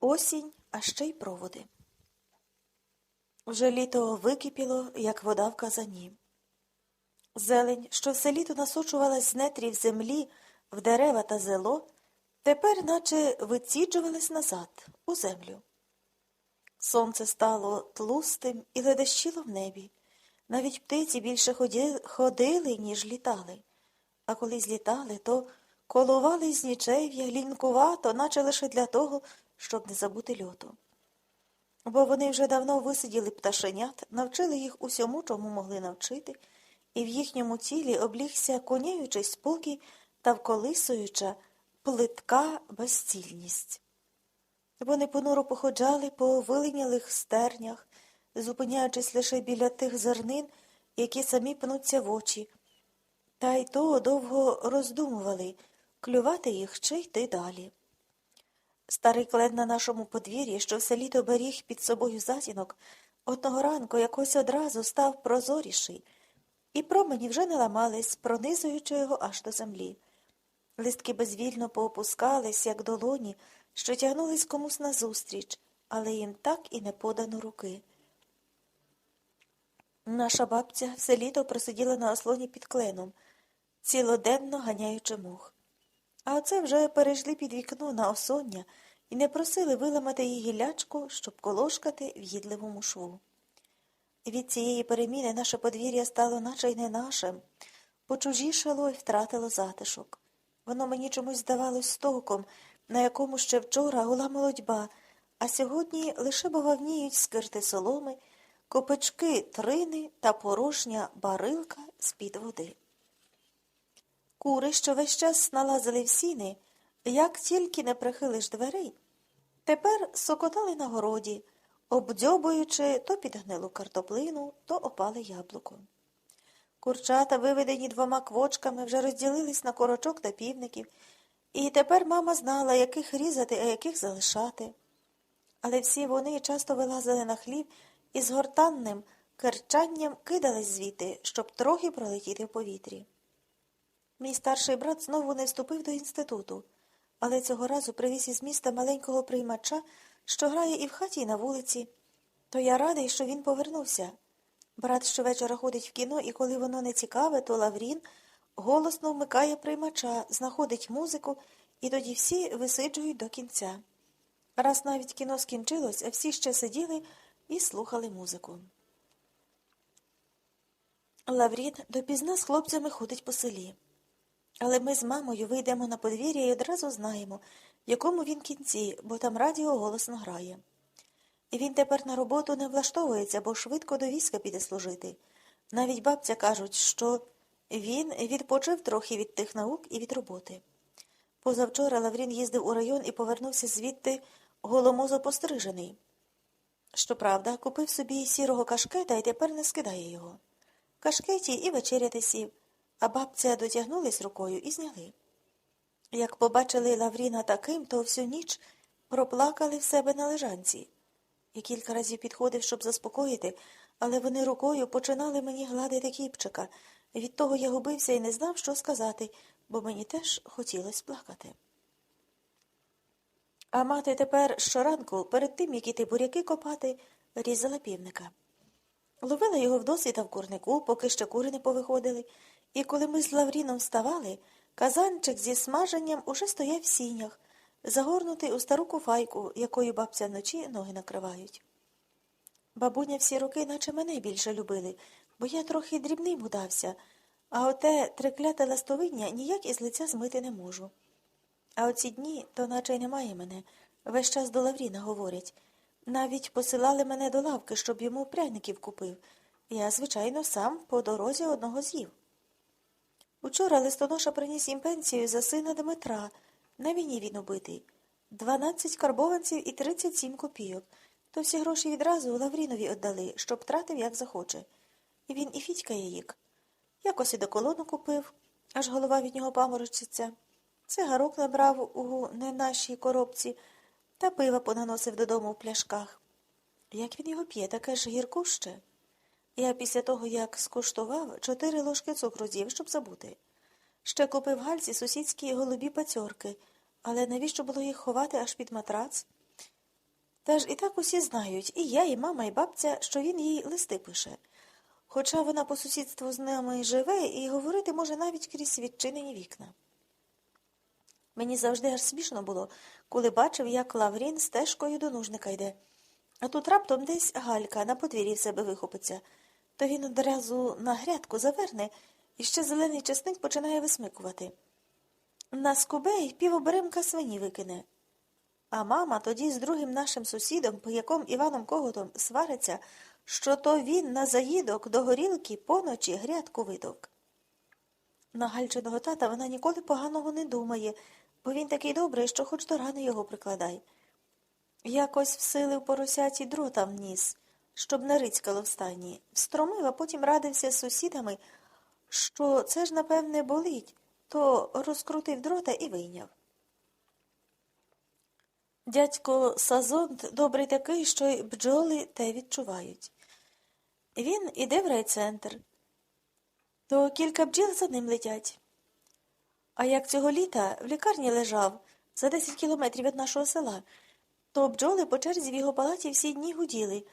Осінь, а ще й проводи. Вже літо википіло, як вода в казані. Зелень, що все літо насочувалась з нетрів землі в дерева та зело, тепер наче виціджувалась назад, у землю. Сонце стало тлустим і ледещило в небі. Навіть птиці більше ходили, ніж літали. А коли злітали, то колували з нічев'я лінкувато, наче лише для того, щоб не забути льоту. Бо вони вже давно висиділи пташенят, навчили їх усьому, чому могли навчити, і в їхньому тілі облігся коняючий спокій та вколисуюча плитка безцільність. Вони понуро походжали по вилинялих стернях, зупиняючись лише біля тих зернин, які самі пнуться в очі, та й то довго роздумували, клювати їх чи йти далі. Старий клен на нашому подвір'ї, що все літо беріг під собою затінок, одного ранку якось одразу став прозоріший, і промені вже не ламались, пронизуючи його аж до землі. Листки безвільно поопускались, як долоні, що тягнулись комусь назустріч, але їм так і не подано руки. Наша бабця все літо просиділа на ослоні під кленом, цілоденно ганяючи мух. А оце вже перейшли під вікно на осоння і не просили виламати її гілячку, щоб колошкати в їдливому шву. Від цієї переміни наше подвір'я стало наче й не нашим, почужішало і втратило затишок. Воно мені чомусь здавалось стоком, на якому ще вчора гула молодьба, а сьогодні лише бовавніють скирти соломи, копички трини та порожня барилка з-під води. Кури, що весь час налазили в сіни, як тільки не прихилиш дверей, тепер сокотали на городі, обдьобуючи то підгнилу картоплину, то опали яблуко. Курчата, виведені двома квочками, вже розділились на корочок та півників, і тепер мама знала, яких різати, а яких залишати. Але всі вони часто вилазили на хліб і з гортанним керчанням кидались звідти, щоб трохи пролетіти в повітрі. Мій старший брат знову не вступив до інституту, але цього разу привіз із міста маленького приймача, що грає і в хаті, і на вулиці. То я радий, що він повернувся. Брат щовечора ходить в кіно, і коли воно не цікаве, то Лаврін голосно вмикає приймача, знаходить музику, і тоді всі висиджують до кінця. Раз навіть кіно скінчилось, а всі ще сиділи і слухали музику. Лаврін допізна з хлопцями ходить по селі. Але ми з мамою вийдемо на подвір'я і одразу знаємо, в якому він кінці, бо там радіо голосно грає. І він тепер на роботу не влаштовується, бо швидко до війська піде служити. Навіть бабця кажуть, що він відпочив трохи від тих наук і від роботи. Позавчора Лаврін їздив у район і повернувся звідти голомозо пострижений. Щоправда, купив собі сірого кашкета і тепер не скидає його. Кашкеті і вечеряти сів а бабця дотягнулись рукою і зняли. Як побачили Лавріна таким, то всю ніч проплакали в себе на лежанці. І кілька разів підходив, щоб заспокоїти, але вони рукою починали мені гладити кіпчика. Від того я губився і не знав, що сказати, бо мені теж хотілося плакати. А мати тепер щоранку, перед тим, як іти буряки копати, різала півника. Ловила його в досвіта в курнику, поки ще кури не повиходили, і коли ми з Лавріном вставали, казанчик зі смаженням уже стояв в сінях, загорнутий у стару куфайку, якою бабця вночі ноги накривають. Бабуня всі роки, наче мене більше любили, бо я трохи дрібний будався, а оте трикляте ластовиння ніяк із лиця змити не можу. А оці дні, то наче й немає мене, весь час до Лавріна говорять. Навіть посилали мене до лавки, щоб йому пряників купив. Я, звичайно, сам по дорозі одного з'їв. Учора листоноша приніс їм пенсію за сина Дмитра. На війні він убитий. Дванадцять карбованців і тридцять сім копійок. То всі гроші відразу Лаврінові віддали, щоб тратив, як захоче. І він і Фідька яїк. Якось і до колону купив, аж голова від нього паморочиться. Цигарок набрав у не нашій коробці та пива понаносив додому в пляшках. Як він його п'є, таке ж гіркуще. Я після того, як скуштував, чотири ложки цукру з'їв, щоб забути. Ще купив гальці сусідські голубі пацьорки, але навіщо було їх ховати аж під матрац? Та ж і так усі знають, і я, і мама, і бабця, що він їй листи пише. Хоча вона по сусідству з нами живе і говорити може навіть крізь відчинені вікна. Мені завжди аж смішно було, коли бачив, як Лаврін стежкою до нужника йде. А тут раптом десь галька на подвір'ї в себе вихопиться, то він одразу на грядку заверне і ще зелений часник починає висмикувати. На скубей півоберемка свині викине. А мама тоді з другим нашим сусідом, пояком Іваном Коготом, свариться, що то він на заїдок до горілки поночі грядку видовк. На гальчиного тата вона ніколи поганого не думає, бо він такий добрий, що хоч до рани його прикладай. Якось всилив поросяті дрота в ніс, щоб не рицькало в стані, встромив, а потім радився з сусідами, що це ж, напевне, болить, то розкрутив дрота і вийняв. Дядько Сазонт добрий такий, що й бджоли те відчувають. Він іде в райцентр, то кілька бджіл за ним летять. А як цього літа в лікарні лежав за 10 кілометрів від нашого села, то бджоли по черзі в його палаті всі дні гуділи,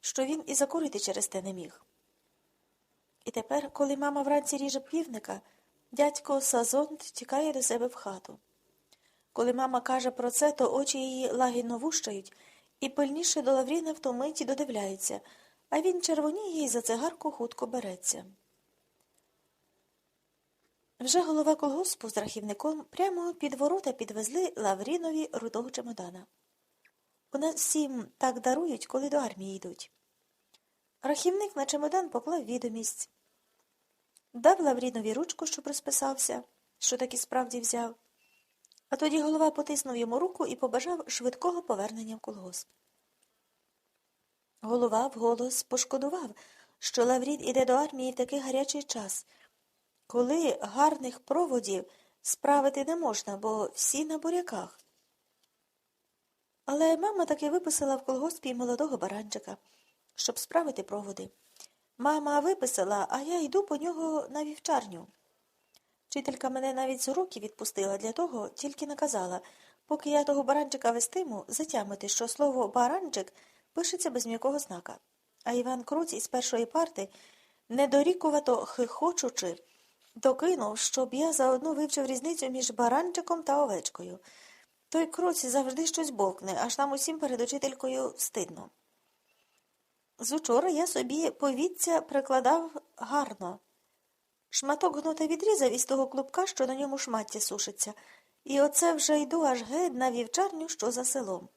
що він і закурити через те не міг. І тепер, коли мама вранці ріже півника, дядько Сазонт тікає до себе в хату. Коли мама каже про це, то очі її лагідно вущають, і пильніше до Лавріна в ту миті додивляється, а він червоніє і за цигарку хутко береться. Вже голова колгоспу з рахівником прямо під ворота підвезли Лаврінові рудого чемодана. У нас всім так дарують, коли до армії йдуть. Рахівник на чемодан поклав відомість, дав Лаврінові ручку, щоб розписався, що таки справді взяв. А тоді голова потиснув йому руку і побажав швидкого повернення в колгосп. Голова вголос пошкодував, що Лаврін іде до армії в такий гарячий час, коли гарних проводів справити не можна, бо всі на буряках. Але мама таки виписала в колгоспі молодого баранчика, щоб справити проводи. Мама виписала, а я йду по нього на вівчарню. Вчителька мене навіть з уроків відпустила для того, тільки наказала, поки я того баранчика вестиму, затямити, що слово баранчик пишеться без м'якого знака. А Іван Круць із першої парти, недорікувато хихочучи, докинув, щоб я заодно вивчив різницю між баранчиком та овечкою. Той Круць завжди щось бовкне, аж нам усім перед учителькою встидно. З учора я собі повідця прикладав гарно. Шматок гнота відрізав із того клубка, що на ньому шмаття сушиться, і оце вже йду аж геть на вівчарню, що за селом.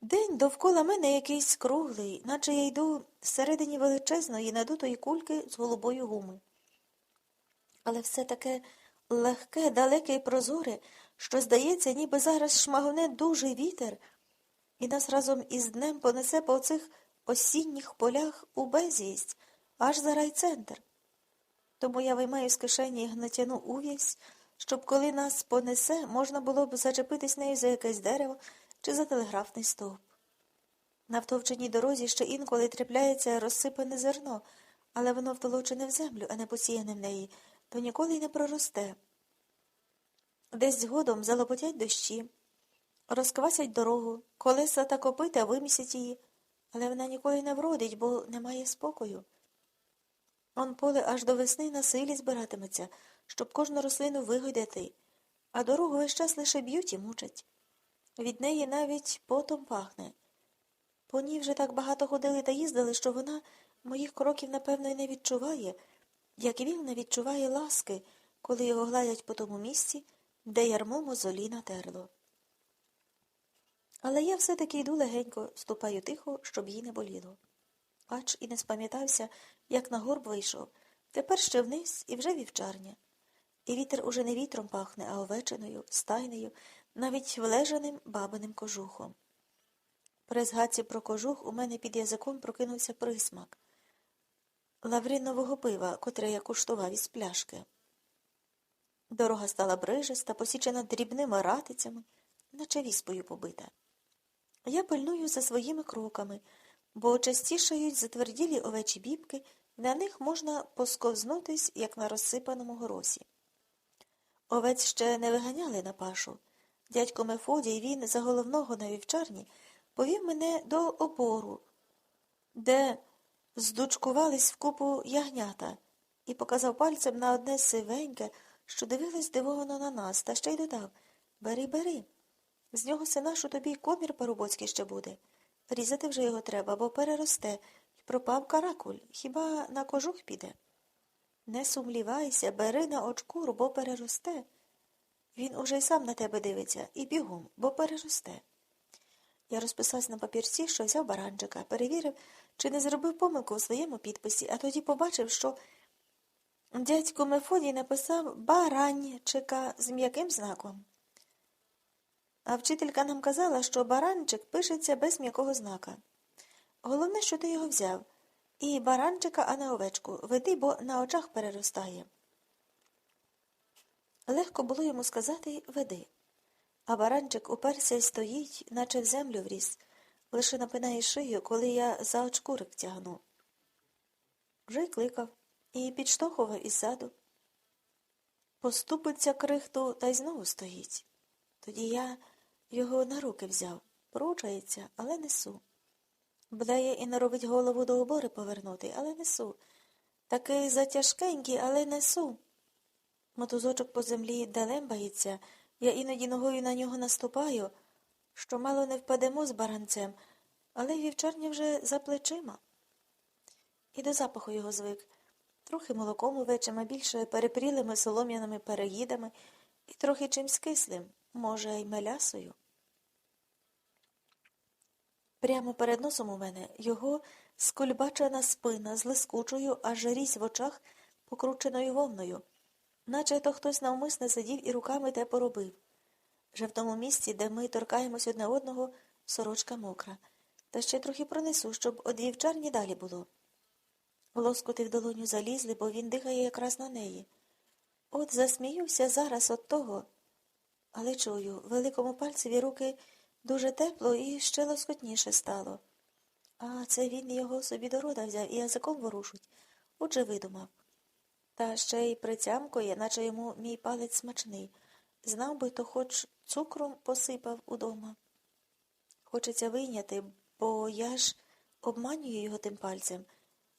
День довкола мене якийсь круглий, наче я йду всередині величезної надутої кульки з голубої гуми. Але все таке легке, далеке і прозоре, що, здається, ніби зараз шмагоне дужий вітер, і нас разом із днем понесе по цих осінніх полях у безвість, аж за райцентр. Тому я виймаю з кишені гнатяну ув'язь, щоб коли нас понесе, можна було б зачепитись нею за якесь дерево чи за телеграфний стовп. На втовченій дорозі ще інколи трапляється розсипане зерно, але воно втолочене в землю, а не посіяне в неї, то ніколи й не проросте. Десь згодом залопотять дощі, розквасять дорогу, колеса та копита вимісять її, але вона ніколи не вродить, бо немає спокою. Он поле аж до весни на силі збиратиметься, щоб кожну рослину вигойдати, а дорогу весь час лише б'ють і мучать. Від неї навіть потом пахне. По ній вже так багато ходили та їздили, що вона моїх кроків, напевно, й не відчуває, як він не відчуває ласки, коли його гладять по тому місці, де ярмо мозолі натерло. Але я все-таки йду легенько, ступаю тихо, щоб їй не боліло. Ач і не спам'ятався, як на горб вийшов. Тепер ще вниз і вже вівчарня. І вітер уже не вітром пахне, а овечиною, стайнею, навіть влежаним бабиним кожухом. При згадці про кожух у мене під язиком прокинувся присмак лавринового пива, котре я куштував із пляшки. Дорога стала брижиста, посічена дрібними ратицями, наче віспою побита. Я пильную за своїми кроками, бо частішають затверділі овечі бібки, на них можна посковзнутись, як на розсипаному горосі. Овець ще не виганяли на пашу. Дядько Мефодій, він за головного на вівчарні, повів мене до обору, де здучкувались вкупу ягнята, і показав пальцем на одне сивеньке, що дивилось здивовано на нас, та ще й додав Бери, бери. З нього синашу тобі й комір парубоцький ще буде. Різати вже його треба, бо переросте, пропав каракуль, хіба на кожух піде. Не сумлівайся, бери на очкуру, бо переросте. Він уже й сам на тебе дивиться, і бігом, бо переросте. Я розписався на папірці, що взяв баранчика, перевірив, чи не зробив помилку у своєму підписі, а тоді побачив, що дядько Мефодій написав баранчика з м'яким знаком. А вчителька нам казала, що баранчик пишеться без м'якого знака. Головне, що ти його взяв. І баранчика, а не овечку. Веди, бо на очах переростає. Легко було йому сказати веди. А баранчик уперся й стоїть, наче в землю вріс, лише напинає шию, коли я за очкурик тягну. Вже й кликав і підштовхував іззаду. Поступиться крихту та й знову стоїть. Тоді я його на руки взяв, поручається, але несу. Блеє і наробить голову до обори повернути, але несу. Такий затяжкенький, але несу. Мотузочок по землі далембається, я іноді ногою на нього наступаю, що мало не впадемо з баранцем, але вівчарня вже за плечима. І до запаху його звик. Трохи молоком увечим, а більше перепрілими солом'яними переїдами і трохи чимсь кислим, може, й мелясою. Прямо перед носом у мене його скульбачена спина з лискучою, аж різь в очах покрученою вовною, наче то хтось навмисне сидів і руками те поробив. Вже в тому місці, де ми торкаємось одне одного, сорочка мокра, та ще трохи пронесу, щоб од вівчарні далі було. Лоскоти в долоню залізли, бо він дихає якраз на неї. От засміюся зараз от того. Але чую, великому пальцеві руки дуже тепло і ще лоскотніше стало. А це він його собі до рода взяв і язиком ворушить. Отже видумав. Та ще й притямкує, наче йому мій палець смачний. Знав би, то хоч цукром посипав удома. Хочеться вийняти, бо я ж обманюю його тим пальцем,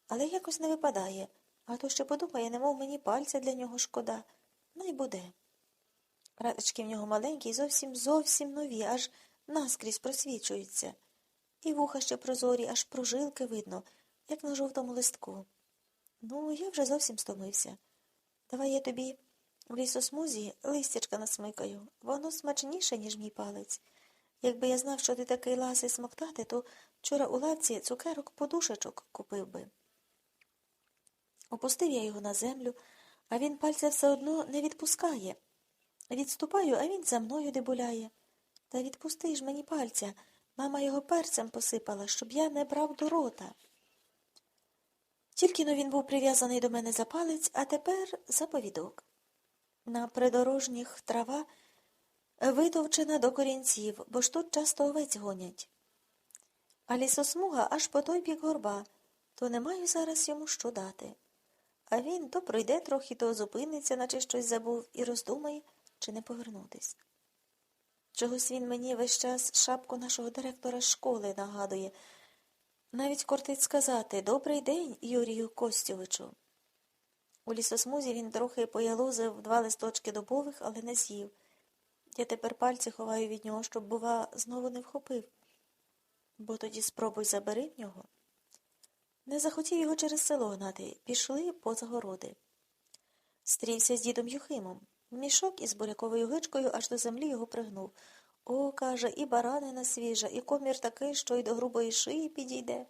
але якось не випадає, а то ще подумає, немов мені пальця для нього шкода. Най буде. Ратички в нього маленькі, зовсім зовсім нові, аж наскрізь просвічуються. І вуха ще прозорі, аж прожилки видно, як на жовтому листку. Ну, я вже зовсім стомився. Давай я тобі в лісосмузі листячка насмикаю. Воно смачніше, ніж мій палець. Якби я знав, що ти такий ласий смоктати, то вчора у лавці цукерок подушечок купив би. Опустив я його на землю, а він пальця все одно не відпускає. Відступаю, а він за мною дебуляє. Та відпусти ж мені пальця. Мама його перцем посипала, щоб я не брав до рота. Тільки но він був прив'язаний до мене за палець, а тепер за повідок. На придорожніх трава витовчена до корінців, бо ж тут часто овець гонять. А лісосмуга аж по той бік горба, то не маю зараз йому що дати. А він то пройде трохи, то зупиниться, наче щось забув, і роздумає, чи не повернутись. Чогось він мені весь час шапку нашого директора школи нагадує. Навіть кортить сказати Добрий день, Юрію Костьовичу. У лісосмузі він трохи поялозив два листочки дубових, але не з'їв. Я тепер пальці ховаю від нього, щоб, бува, знову не вхопив. Бо тоді спробуй забери в нього. Не захотів його через село гнати, пішли поза городи. Стрівся з дідом Юхимом. Мішок із буряковою гичкою аж до землі його пригнув. О, каже, і баранина свіжа, і комір такий, що й до грубої шиї підійде.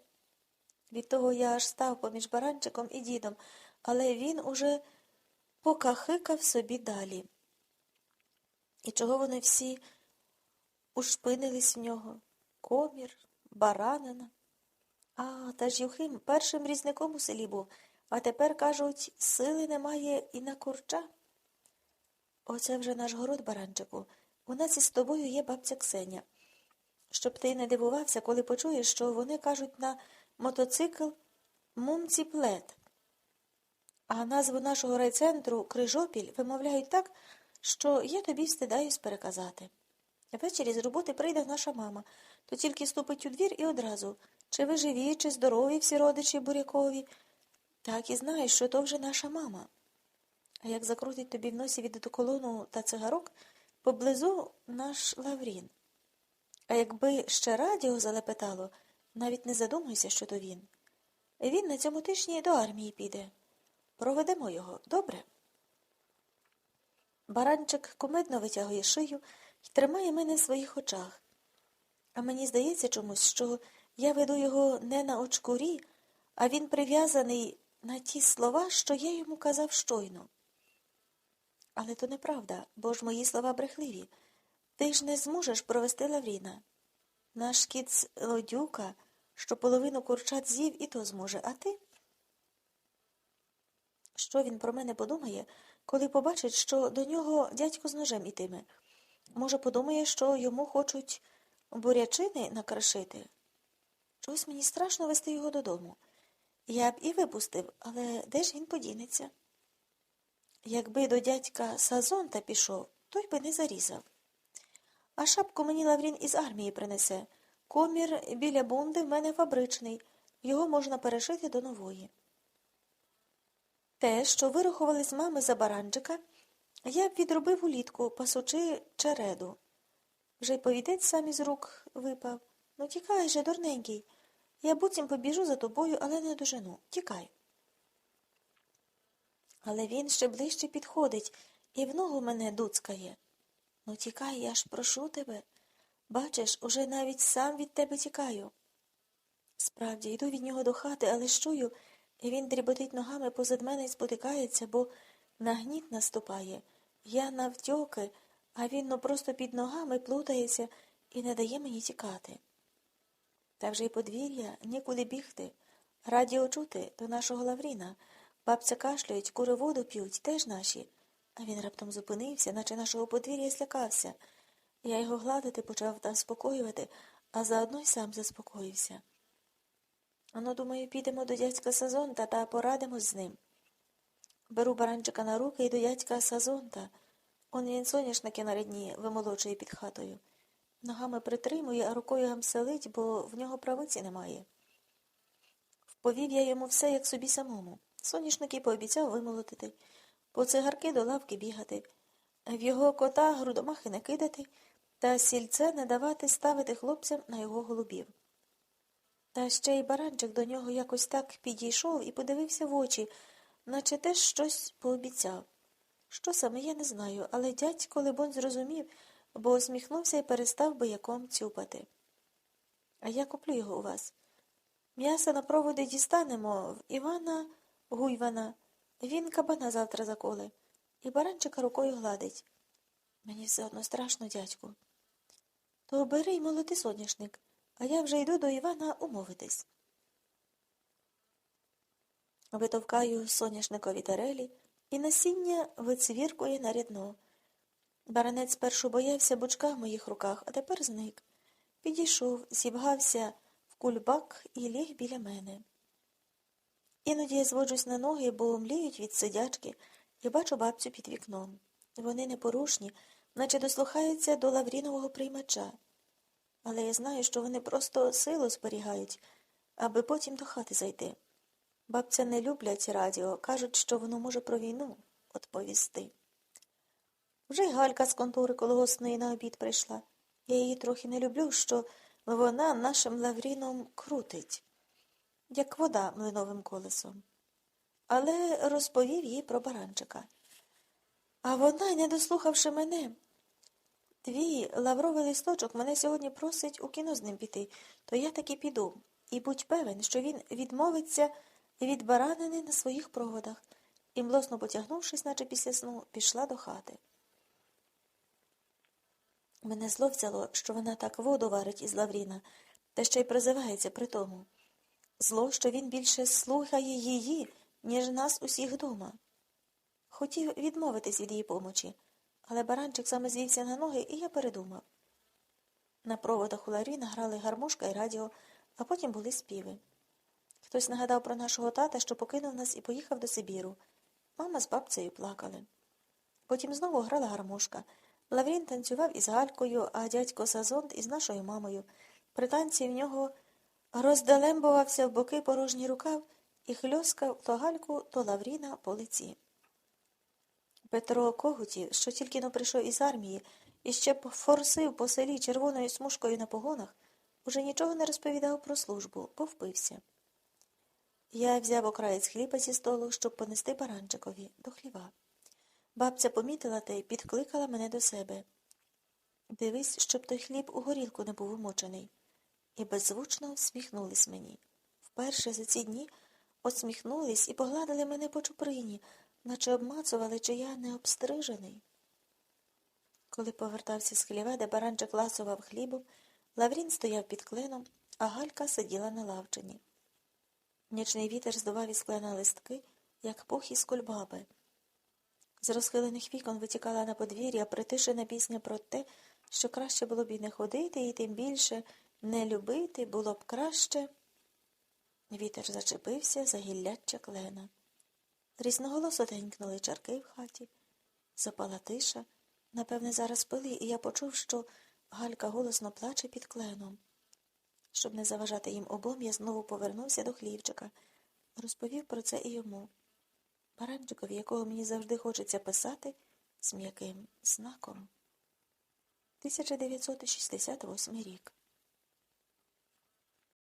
Від того я аж став поміж баранчиком і дідом, але він уже покахикав собі далі. І чого вони всі ушпинились в нього? Комір, баранина. А, та ж Юхим першим різником у селі був, а тепер, кажуть, сили немає і на курча. Оце вже наш город, баранчику. У нас із тобою є бабця Ксеня. Щоб ти не дивувався, коли почуєш, що вони кажуть на мотоцикл мумціплет. А назву нашого райцентру Крижопіль вимовляють так, що я тобі встидаюсь переказати. Ввечері з роботи прийде наша мама, то тільки ступить у двір і одразу. Чи ви живі, чи здорові всі родичі бурякові? Так і знаєш, що то вже наша мама. А як закрутить тобі в носі від одеколону та цигарок, поблизу наш Лаврін. А якби ще радіо залепетало, навіть не задумуйся, що то він. Він на цьому тижні до армії піде. Проведемо його, добре? Баранчик кумедно витягує шию і тримає мене в своїх очах. А мені здається чомусь, що я веду його не на очкурі, а він прив'язаний на ті слова, що я йому казав щойно. Але то неправда, бо ж мої слова брехливі. Ти ж не зможеш провести Лавріна. Наш кіт лодюка, що половину курчат з'їв, і то зможе, а ти? Що він про мене подумає, коли побачить, що до нього дядько з ножем ітиме? Може, подумає, що йому хочуть бурячини накрашити? Чогось мені страшно вести його додому. Я б і випустив, але де ж він подінеться? Якби до дядька Сазонта пішов, той би не зарізав. А шапку мені Лаврін із армії принесе. Комір біля бунди в мене фабричний, його можна перешити до нової. Те, що вирахували з мами за баранчика, я б відробив улітку, пасучи череду. Вже й повідець сам із рук випав. Ну, тікай же, дурненький. Я буцім побіжу за тобою, але не дожену. Тікай. Але він ще ближче підходить і в ногу мене дуцкає. Ну, тікай, я ж прошу тебе. Бачиш, уже навіть сам від тебе тікаю. Справді, йду від нього до хати, але чую, і він дріботить ногами позад мене і спотикається, бо на гніт наступає. Я навтьоки, а він ну просто під ногами плутається і не дає мені тікати. Та вже й подвір'я, нікуди бігти. Радіо чути до нашого Лавріна. Бабця кашлюють, кури воду п'ють, теж наші. А він раптом зупинився, наче нашого подвір'я злякався. Я його гладити почав та спокоювати, а заодно й сам заспокоївся. Ану, думаю, підемо до дядька Сазонта та порадимось з ним. Беру баранчика на руки і до дядька Сазонта. Он він соняшники на рідні вимолочує під хатою. Ногами притримує, а рукою гамселить, бо в нього правиці немає. Вповів я йому все, як собі самому. Соняшники пообіцяв вимолотити, по цигарки до лавки бігати, в його кота грудомахи не кидати та сільце не давати ставити хлопцям на його голубів. Та ще й баранчик до нього якось так підійшов і подивився в очі, наче теж щось пообіцяв. Що саме, я не знаю, але дядько, либонь, зрозумів, бо усміхнувся і перестав бияком цюпати. А я куплю його у вас. М'яса на проводи дістанемо в Івана Гуйвана. Він кабана завтра заколе, і баранчика рукою гладить. Мені все одно страшно, дядьку. То бери й молоти соняшник, а я вже йду до Івана умовитись. Витовкаю соняшникові тарелі, і насіння вицвіркує на рядно. Баранець спершу боявся бучка в моїх руках, а тепер зник. Підійшов, зібгався в кульбак і ліг біля мене. Іноді я зводжусь на ноги, бо мліють від сидячки, і бачу бабцю під вікном. Вони непорушні, наче дослухаються до лаврінового приймача. Але я знаю, що вони просто силу зберігають, аби потім до хати зайти. Бабця не люблять радіо, кажуть, що воно може про війну отповісти. Вже й Галька з контори колгосної на обід прийшла. Я її трохи не люблю, що вона нашим лавріном крутить, як вода млиновим колесом. Але розповів їй про баранчика. А вона, не дослухавши мене, твій лавровий листочок мене сьогодні просить у кіно з ним піти, то я таки піду. І будь певен, що він відмовиться від баранини на своїх проводах, і, млосно потягнувшись, наче після сну, пішла до хати. Мене зло взяло, що вона так воду варить із Лавріна, та ще й призивається при тому. Зло, що він більше слухає її, ніж нас усіх дома. Хотів відмовитись від її помочі, але баранчик саме звівся на ноги, і я передумав. На проводах у Ларіна грали гармошка і радіо, а потім були співи. Хтось нагадав про нашого тата, що покинув нас і поїхав до Сибіру. Мама з бабцею плакали. Потім знову грала гармошка, Лаврін танцював із Галькою, а дядько Сазонт із нашою мамою. При танці в нього роздалембувався в боки порожній рукав і хльоскав то Гальку, то Лавріна по лиці. Петро Когутів, що тільки но прийшов із армії і ще форсив по селі червоною смужкою на погонах, уже нічого не розповідав про службу, бо впився. Я взяв окраєць хліба зі столу, щоб понести баранчикові до хліва. Бабця помітила те й підкликала мене до себе. Дивись, щоб той хліб у горілку не був умочений. І беззвучно всміхнулись мені. Вперше за ці дні осміхнулись і погладили мене по чуприні, наче обмацували, чи я не обстрижений. Коли повертався з хліва, де баранчик ласував хлібом, Лаврін стояв під кленом, а Галька сиділа на лавчині. Нічний вітер здував із клена листки, як пух із кульбаби. З розхилених вікон витікала на подвір'я притишена пісня про те, що краще було б і не ходити, і тим більше не любити було б краще. Вітер зачепився за гілляччя клена. Різноголосо денькнули чарки в хаті. Запала тиша. Напевне, зараз пили, і я почув, що Галька голосно плаче під кленом. Щоб не заважати їм обом, я знову повернувся до хлівчика. Розповів про це і йому. Баранчикові, якого мені завжди хочеться писати, з м'яким знаком. 1968 рік.